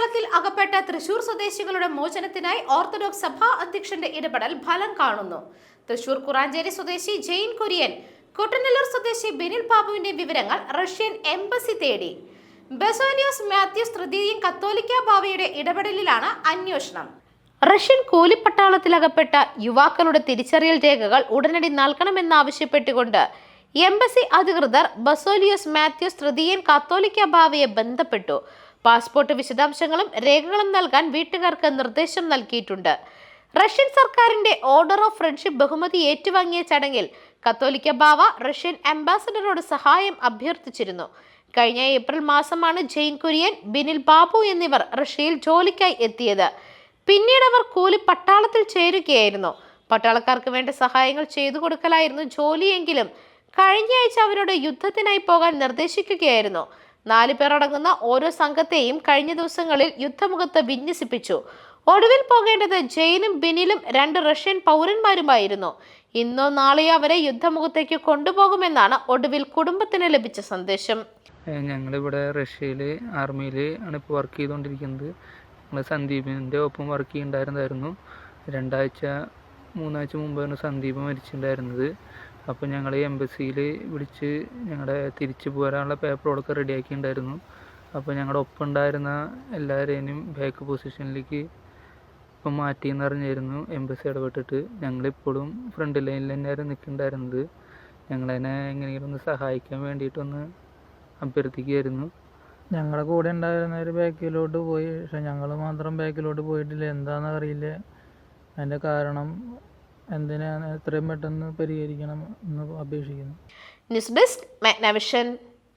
പട്ടാളത്തിൽ അകപ്പെട്ട തൃശൂർ സ്വദേശികളുടെ മോചനത്തിനായി ഓർത്തഡോക്സ് സഭാ അധ്യക്ഷന്റെ ഇടപെടൽ ഫലം കാണുന്നു. തൃശൂർ കുറാഞ്ചേരി സ്വദേശി ജെയിൻ കുര്യൻ കുട്ടനെല്ലൂർ സ്വദേശി ബിനിൽ ബാബുവിന്റെ വിവരങ്ങൾ റഷ്യൻ എംബസി തേടി. ബെസോനിയോസ് മാത്യൂസ് തൃതീയൻ കത്തോലിക്ക ബാവയുടെ ഇടപെടലിലാണ് അന്വേഷണം. റഷ്യൻ കൂലിപ്പട്ടാളത്തിലകപ്പെട്ട യുവാക്കളുടെ തിരിച്ചറിയൽ രേഖകൾ ഉടനടി നൽകണമെന്നാവശ്യപ്പെട്ടുകൊണ്ട് എംബസി അധികൃതർ ബസോലിയോസ് മാത്യൂസ് തൃതീയൻ കാത്തോലിക്ക ബാവയെ ബന്ധപ്പെട്ടു. പാസ്പോർട്ട് വിശദാംശങ്ങളും രേഖകളും നൽകാൻ വീട്ടുകാർക്ക് നിർദ്ദേശം നൽകിയിട്ടുണ്ട്. റഷ്യൻ സർക്കാരിന്റെ ഓർഡർ ഓഫ് ഫ്രണ്ട്ഷിപ്പ് ബഹുമതി ഏറ്റുവാങ്ങിയ ചടങ്ങിൽ കത്തോലിക്ക ബാവ റഷ്യൻ അംബാസഡറോട് സഹായം അഭ്യർത്ഥിച്ചിരുന്നു. കഴിഞ്ഞ ഏപ്രിൽ മാസമാണ് ജെയിൻ കുര്യൻ ബിനിൽ ബാബു എന്നിവർ റഷ്യയിൽ ജോലിക്കായി എത്തിയത്. പിന്നീട് അവർ കൂലി പട്ടാളത്തിൽ ചേരുകയായിരുന്നു. പട്ടാളക്കാർക്ക് വേണ്ട സഹായങ്ങൾ ചെയ്തു കൊടുക്കലായിരുന്നു ജോലിയെങ്കിലും. കഴിഞ്ഞയാഴ്ച അവരോട് യുദ്ധത്തിനായി പോകാൻ നിർദ്ദേശിക്കുകയായിരുന്നു. നാല് പേർ അടങ്ങുന്ന ഓരോ സംഘത്തെയും കഴിഞ്ഞ ദിവസങ്ങളിൽ യുദ്ധമുഖത്ത് വിന്യസിപ്പിച്ചു. ഒടുവിൽ പോകേണ്ടത് ജെയിനും ബിനിലും രണ്ട് റഷ്യൻ പൗരന്മാരുമായിരുന്നു. ഇന്നോ നാളെയോ അവരെ യുദ്ധമുഖത്തേക്ക് കൊണ്ടുപോകുമെന്നാണ് ഒടുവിൽ കുടുംബത്തിന് ലഭിച്ച സന്ദേശം. ഞങ്ങളിവിടെ റഷ്യയിൽ ആർമിയിൽ ആണ് ഇപ്പോൾ വർക്ക് ചെയ്തുകൊണ്ടിരിക്കുന്നത് ഞങ്ങൾ സന്ദീപിന്റെ ഒപ്പം വർക്ക് ചെയ്യുന്നുണ്ടായിരുന്നതായിരുന്നു രണ്ടാഴ്ച മൂന്നാഴ്ച മുമ്പാണ് സന്ദീപ് മരിച്ചിട്ടുണ്ടായിരുന്നത്. അപ്പോൾ ഞങ്ങൾ ഈ എംബസിയിൽ വിളിച്ച് ഞങ്ങളുടെ തിരിച്ചു പോരാനുള്ള പേപ്പറുകളൊക്കെ റെഡിയാക്കിയിട്ടുണ്ടായിരുന്നു അപ്പോൾ ഞങ്ങളുടെ ഒപ്പം ഉണ്ടായിരുന്ന എല്ലാവരെയും ബാക്ക് പൊസിഷനിലേക്ക് ഇപ്പം മാറ്റിയെന്ന് അറിഞ്ഞായിരുന്നു എംബസി ഇടപെട്ടിട്ട് ഞങ്ങളിപ്പോഴും ഫ്രണ്ട് ലൈനിൽ തന്നെയായിരുന്നു നിൽക്കുന്നുണ്ടായിരുന്നത് ഞങ്ങളതിനെ എങ്ങനെയെങ്കിലും ഒന്ന് സഹായിക്കാൻ വേണ്ടിയിട്ടൊന്ന് അഭ്യർത്ഥിക്കുകയായിരുന്നു ഞങ്ങളുടെ കൂടെ ഉണ്ടായിരുന്ന ഒരു ബാക്കിലോട്ട് പോയി. പക്ഷെ ഞങ്ങൾ മാത്രം ബാക്കിലോട്ട് പോയിട്ടില്ല. എന്താണെന്ന് അറിയില്ല അതിന്റെ കാരണം എന്തിനാണ് എത്രയും പെട്ടെന്ന് പരിഹരിക്കണം എന്ന് അപേക്ഷിക്കുന്നു. News desk Magnavision